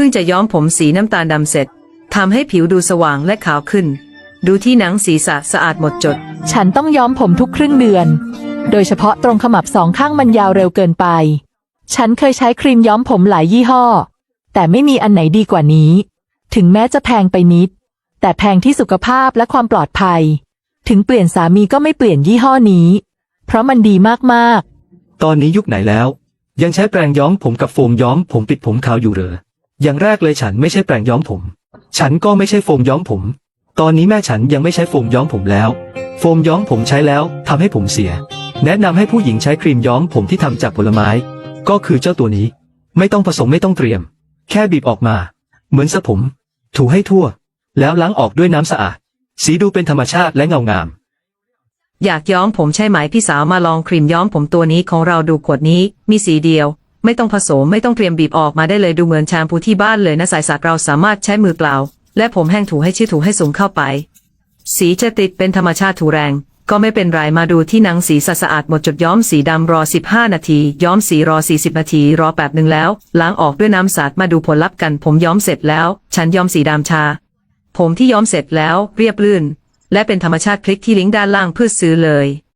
พิ่งจะย้อมผมสีน้ำตาลดำเสร็จทำให้ผิวดูสว่างและขาวขึ้น ดูที่หนังศีรษะสะอาดหมดจด ฉันต้องย้อมผมทุกครึ่งเดือน โดยเฉพาะตรงขมับสองข้างมันยาวเร็วเกินไป ฉันเคยใช้ครีมย้อมผมหลายยี่ห้อ แต่ไม่มีอันไหนดีกว่านี้ ถึงแม้จะแพงไปนิด แต่แพงที่สุขภาพและความปลอดภัย ถึงเปลี่ยนสามีก็ไม่เปลี่ยนยี่ห้อนี้ เพราะมันดีมากๆ ตอนนี้ยุคไหนแล้ว ยังใช้แปรงย้อมผมกับโฟมย้อมผมปิดผมขาวอยู่เหรอ อย่างแรกเลยฉันไม่ใช่แปรงย้อมผม ฉันก็ไม่ใช่โฟมย้อมผม ตอนนี้แม่ฉันยังไม่ใช้โฟมย้อมผมแล้ว โฟมย้อมผมใช้แล้วทำให้ผมเสีย แนะนำให้ผู้หญิงใช้ครีมย้อมผมที่ทำจากผลไม้ ก็คือเจ้าตัวนี้ ไม่ต้องผสมไม่ต้องเตรียม แค่บีบออกมา เหมือนสระผม ถูให้ทั่ว แล้วล้างออกด้วยน้ำสะอาด สีดูเป็นธรรมชาติและเงางาม อยากย้อมผมใช่ไหมพี่สาวมาลองครีมย้อมผมตัวนี้ของเราดูขวดนี้ มีสีเดียว ไม่ต้องผสมไม่ต้องเตรียมบีบออกมาได้เลยดูเหมือนแชมพูที่บ้านเลยนะสายสักเราสามารถใช้มือเปล่า และผมแห้งถูให้ชื่อถูให้สูงเข้าไป สีจะติดเป็นธรรมชาติถูแรง ก็ไม่เป็นไรมาดูที่หนังสีสะสะอาดหมดจดย้อมสีดำรอ 15 นาที ย้อมสีรอ 40 นาที รอแป๊บหนึ่งแล้ว ล้างออกด้วยน้ำสาดมาดูผลลัพธ์กัน ผมย้อมเสร็จแล้ว ฉันย้อมสีดำชา ผมที่ย้อมเสร็จแล้ว เรียบลื่น และเป็นธรรมชาติคลิกที่ลิงก์ด้านล่างเพื่อซื้อเลย